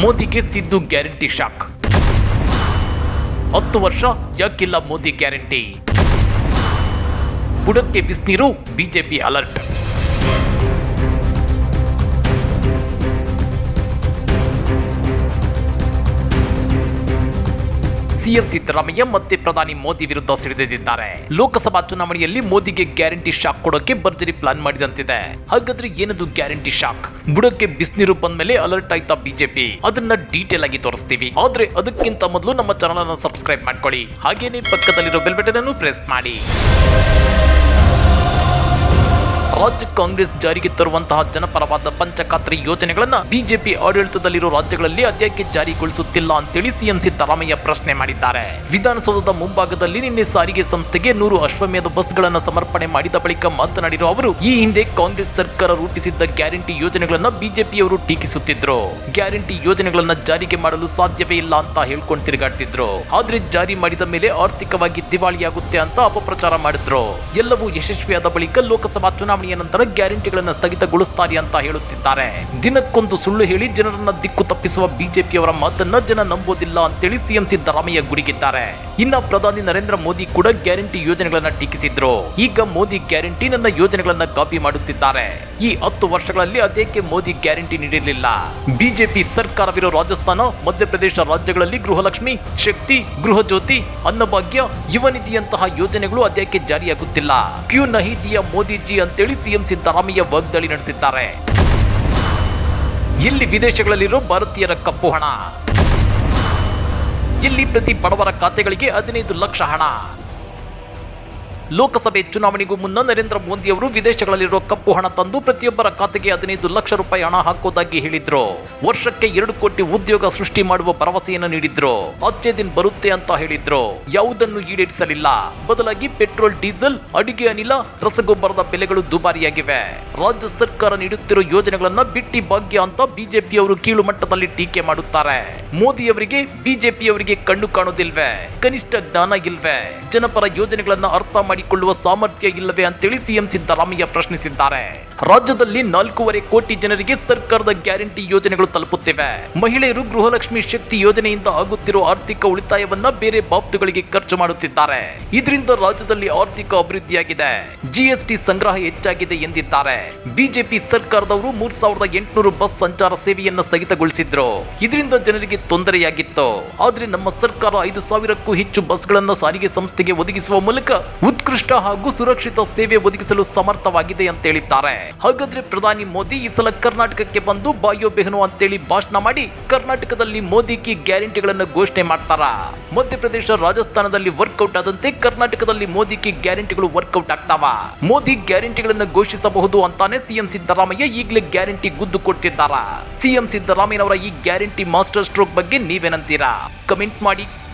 ಮೋದಿಗೆ Siddu guarantee shock. ಹತ್ತು ವರ್ಷ ಯಾಕಿಲ್ಲ ಮೋದಿ ಗ್ಯಾರಂಟಿ. ಬುಡಕ್ಕೆ ಬಿಸಿನೀರು ಬಿಜೆಪಿ ಅಲರ್ಟ್. ಸಿಎಂ ಸಿದ್ದರಾಮಯ್ಯ ಮತ್ತೆ ಪ್ರಧಾನಿ ಮೋದಿ ವಿರುದ್ಧ ಸಿಡಿದಿದ್ದಾರೆ ಲೋಕಸಭಾ ಚುನಾವಣೆಯಲ್ಲಿ ಮೋದಿಗೆ ಗ್ಯಾರಂಟಿ ಶಾಕ್ ಕೊಡೋಕೆ ಭರ್ಜರಿ ಪ್ಲಾನ್ ಮಾಡಿದಂತಿದೆ. ಹಾಗಾದ್ರೆ ಏನದು ಗ್ಯಾರಂಟಿ ಶಾಕ್? ಬುಡಕ್ಕೆ ಬಿಸಿನೀರು ಬಂದ್ಮೇಲೆ ಅಲರ್ಟ್ ಆಯ್ತಾ ಬಿಜೆಪಿ? ಅದನ್ನ ಡೀಟೇಲ್ ಆಗಿ ತೋರಿಸ್ತೀವಿ. ಆದ್ರೆ ಅದಕ್ಕಿಂತ ಮೊದಲು ನಮ್ಮ ಚಾನಲ್ ಅನ್ನು ಸಬ್ಸ್ಕ್ರೈಬ್ ಮಾಡ್ಕೊಳ್ಳಿ. ಹಾಗೇನೆ ಪಕ್ಕದಲ್ಲಿರೋ ಬೆಲ್ ಬಟನ್ ಅನ್ನು ಪ್ರೆಸ್ ಮಾಡಿ. ರಾಜ್ಯ ಕಾಂಗ್ರೆಸ್ ಜಾರಿಗೆ ತರುವಂತಹ ಜನಪರವಾದ ಪಂಚಖಾತ್ರಿ ಯೋಜನೆಗಳನ್ನ ಬಿಜೆಪಿ ಆಡಳಿತದಲ್ಲಿರೋ ರಾಜ್ಯಗಳಲ್ಲಿ ಅದ್ಯಾಕೆ ಜಾರಿಗೊಳಿಸುತ್ತಿಲ್ಲ ಅಂತೇಳಿ ಸಿಎಂ ಸಿದ್ದರಾಮಯ್ಯ ಪ್ರಶ್ನೆ ಮಾಡಿದ್ದಾರೆ. ವಿಧಾನಸೌಧದ ಮುಂಭಾಗದಲ್ಲಿ ನಿನ್ನೆ ಸಾರಿಗೆ ಸಂಸ್ಥೆಗೆ ನೂರು ಅಶ್ವಮೇಧ ಬಸ್ಗಳನ್ನು ಸಮರ್ಪಣೆ ಮಾಡಿದ ಬಳಿಕ ಮಾತನಾಡಿರುವ ಅವರು, ಈ ಹಿಂದೆ ಕಾಂಗ್ರೆಸ್ ಸರ್ಕಾರ ರೂಪಿಸಿದ್ದ ಗ್ಯಾರಂಟಿ ಯೋಜನೆಗಳನ್ನ ಬಿಜೆಪಿಯವರು ಟೀಕಿಸುತ್ತಿದ್ರು. ಗ್ಯಾರಂಟಿ ಯೋಜನೆಗಳನ್ನ ಜಾರಿಗೆ ಮಾಡಲು ಸಾಧ್ಯವೇ ಇಲ್ಲ ಅಂತ ಹೇಳ್ಕೊಂಡು ತಿರುಗಾಡ್ತಿದ್ರು. ಆದ್ರೆ ಜಾರಿ ಮಾಡಿದ ಮೇಲೆ ಆರ್ಥಿಕವಾಗಿ ದಿವಾಳಿಯಾಗುತ್ತೆ ಅಂತ ಅಪಪ್ರಚಾರ ಮಾಡಿದ್ರು. ಎಲ್ಲವೂ ಯಶಸ್ವಿಯಾದ ಬಳಿಕ ಲೋಕಸಭಾ ಚುನಾವಣೆಯ ನಂತರ ಗ್ಯಾರಂಟಿಗಳನ್ನು ಸ್ಥಗಿತಗೊಳಿಸುತ್ತಾರೆ ಅಂತ ಹೇಳುತ್ತಿದ್ದಾರೆ. ದಿನಕ್ಕೊಂದು ಸುಳ್ಳು ಹೇಳಿ ಜನರನ್ನ ದಿಕ್ಕು ತಪ್ಪಿಸುವ ಬಿಜೆಪಿಯವರ ಮಾತನ್ನ ಜನ ನಂಬೋದಿಲ್ಲ ಅಂತೇಳಿ ಸಿಎಂ ಸಿದ್ದರಾಮಯ್ಯ ಗುಡುಗಿದ್ದಾರೆ. ಇನ್ನ ಪ್ರಧಾನಿ ನರೇಂದ್ರ ಮೋದಿ ಕೂಡ ಗ್ಯಾರಂಟಿ ಯೋಜನೆಗಳನ್ನ ಟೀಕಿಸಿದ್ರು. ಈಗ ಮೋದಿ ಗ್ಯಾರಂಟಿ ನನ್ನ ಯೋಜನೆಗಳನ್ನ ಕಾಪಿ ಮಾಡುತ್ತಿದ್ದಾರೆ. ಈ ಹತ್ತು ವರ್ಷಗಳಲ್ಲಿ ಅದೇಕೆ ಮೋದಿ ಗ್ಯಾರಂಟಿ ನೀಡಿರಲಿಲ್ಲ? ಬಿಜೆಪಿ ಸರ್ಕಾರವಿರೋ ರಾಜಸ್ಥಾನ, ಮಧ್ಯಪ್ರದೇಶ ರಾಜ್ಯಗಳಲ್ಲಿ ಗೃಹಲಕ್ಷ್ಮಿ, ಶಕ್ತಿ ಗೃಹ ಜ್ಯೋತಿ ಅನ್ನಭಾಗ್ಯ, ಯುವ ನಿಧಿಯಂತಹ ಯೋಜನೆಗಳು ಅದೇಕೆ ಜಾರಿಯಾಗುತ್ತಿಲ್ಲ? ಕ್ಯೂ ನಹಿ ದಿಯಾ ಮೋದಿಜಿ ಅಂತೇಳಿ ಸಿಎಂ ಸಿದ್ದರಾಮಯ್ಯ ವಾಗ್ದಾಳಿ ನಡೆಸಿದ್ದಾರೆ. ಇಲ್ಲಿ ವಿದೇಶಗಳಲ್ಲಿರೋ ಭಾರತೀಯರ ಕಪ್ಪು ಹಣ. ಇಲ್ಲಿ ಪ್ರತಿ ಬಡವರ ಖಾತೆಗಳಿಗೆ ಹದಿನೈದು ಲಕ್ಷ ಹಣ. ಲೋಕಸಭೆ ಚುನಾವಣೆಗೂ ಮುನ್ನ ನರೇಂದ್ರ ಮೋದಿ ಅವರು ವಿದೇಶಗಳಲ್ಲಿರುವ ಕಪ್ಪು ಹಣ ತಂದು ಪ್ರತಿಯೊಬ್ಬರ ಖಾತೆಗೆ ಹದಿನೈದು ಲಕ್ಷ ರೂಪಾಯಿ ಹಣ ಹಾಕೋದಾಗಿ ಹೇಳಿದ್ರು. ವರ್ಷಕ್ಕೆ ಎರಡು ಕೋಟಿ ಉದ್ಯೋಗ ಸೃಷ್ಟಿ ಮಾಡುವ ಭರವಸೆಯನ್ನು ನೀಡಿದ್ರು. ಅಚ್ಚೆ ದಿನ ಬರುತ್ತೆ ಅಂತ ಹೇಳಿದ್ರು. ಯಾವುದನ್ನು ಈಡೇರಿಸಲಿಲ್ಲ. ಬದಲಾಗಿ ಪೆಟ್ರೋಲ್, ಡೀಸೆಲ್, ಅಡಿಗೆ ಅನಿಲ, ರಸಗೊಬ್ಬರದ ಬೆಲೆಗಳು ದುಬಾರಿಯಾಗಿವೆ. ರಾಜ್ಯ ಸರ್ಕಾರ ನೀಡುತ್ತಿರುವ ಯೋಜನೆಗಳನ್ನ ಬಿಟ್ಟಿ ಭಾಗ್ಯ ಅಂತ ಬಿಜೆಪಿಯವರು ಕೀಳು ಮಟ್ಟದಲ್ಲಿ ಟೀಕೆ ಮಾಡುತ್ತಾರೆ. ಮೋದಿಯವರಿಗೆ ಬಿಜೆಪಿಯವರಿಗೆ ಕಣ್ಣು ಕಾಣೋದಿಲ್ವೇ? ಕನಿಷ್ಠ ಜ್ಞಾನ ಇಲ್ವೇ? ಜನಪರ ಯೋಜನೆಗಳನ್ನ ಅರ್ಥ ಮಾಡಿಕೊಳ್ಳುವ ಸಾಮರ್ಥ್ಯ ಇಲ್ಲವೇ ಅಂತೇಳಿ ಸಿಎಂ ಸಿದ್ದರಾಮಯ್ಯ ಪ್ರಶ್ನಿಸಿದ್ದಾರೆ. ರಾಜ್ಯದಲ್ಲಿ ನಾಲ್ಕೂವರೆ ಕೋಟಿ ಜನರಿಗೆ ಸರ್ಕಾರದ ಗ್ಯಾರಂಟಿ ಯೋಜನೆಗಳು ತಲುಪುತ್ತಿವೆ. ಮಹಿಳೆಯರು ಗೃಹಲಕ್ಷ್ಮಿ ಶಕ್ತಿ ಯೋಜನೆಯಿಂದ ಆಗುತ್ತಿರುವ ಆರ್ಥಿಕ ಉಳಿತಾಯವನ್ನ ಬೇರೆ ಬಾಬ್ತುಗಳಿಗೆ ಖರ್ಚು ಮಾಡುತ್ತಿದ್ದಾರೆ. ಇದರಿಂದ ರಾಜ್ಯದಲ್ಲಿ ಆರ್ಥಿಕ ಅಭಿವೃದ್ಧಿಯಾಗಿದೆ. ಜಿಎಸ್ಟಿ ಸಂಗ್ರಹ ಹೆಚ್ಚಾಗಿದೆ ಎಂದಿದ್ದಾರೆ. ಬಿಜೆಪಿ ಸರ್ಕಾರದವರು ಮೂರ್ ಸಾವಿರದ ಎಂಟುನೂರು ಬಸ್ ಸಂಚಾರ ಸೇವೆಯನ್ನು ಸ್ಥಗಿತಗೊಳಿಸಿದ್ರು. ಇದರಿಂದ ಜನರಿಗೆ ತೊಂದರೆಯಾಗಿತ್ತು. ಆದ್ರೆ ನಮ್ಮ ಸರ್ಕಾರ ಐದು ಸಾವಿರಕ್ಕೂ ಹೆಚ್ಚು ಬಸ್ಗಳನ್ನು ಸಾರಿಗೆ ಸಂಸ್ಥೆಗೆ ಒದಗಿಸುವ ಮೂಲಕ ಉತ್ಕೃಷ್ಟ ಹಾಗೂ ಸುರಕ್ಷಿತ ಸೇವೆ ಒದಗಿಸಲು ಸಮರ್ಥವಾಗಿದೆ ಅಂತ ಹೇಳಿದ್ದಾರೆ. ಹಾಗಾದ್ರೆ ಪ್ರಧಾನಿ ಮೋದಿ ಈ ಸಲ ಕರ್ನಾಟಕಕ್ಕೆ ಬಂದು ಬಾಯೋ ಬೆಹನು ಅಂತೇಳಿ ಭಾಷಣ ಮಾಡಿ ಕರ್ನಾಟಕದಲ್ಲಿ ಮೋದಿ ಕಿ ಗ್ಯಾರಂಟಿಗಳನ್ನು ಘೋಷಣೆ ಮಾಡ್ತಾರ? ಮಧ್ಯಪ್ರದೇಶ, ರಾಜಸ್ಥಾನದಲ್ಲಿ ವರ್ಕೌಟ್ ಆದಂತೆ ಕರ್ನಾಟಕದಲ್ಲಿ ಮೋದಿ ಕಿ ಗ್ಯಾರಂಟಿಗಳು ವರ್ಕೌಟ್ ಆಗ್ತಾವ? ಮೋದಿ ಗ್ಯಾರಂಟಿಗಳನ್ನು ಘೋಷಿಸಬಹುದು ಅಂತಾನೆ ಸಿಎಂ ಸಿದ್ದರಾಮಯ್ಯ ಈಗಲೇ ಗ್ಯಾರಂಟಿ ಗುದ್ದು ಕೊಡ್ತಿದ್ದಾರ? ಸಿಎಂ ಸಿದ್ದರಾಮಯ್ಯನವರ ಈ ಗ್ಯಾರಂಟಿ ಮಾಸ್ಟರ್ ಸ್ಟ್ರೋಕ್ ಬಗ್ಗೆ ನೀವೇನಂತೀರಾ? ಕಮೆಂಟ್ ಮಾಡಿ.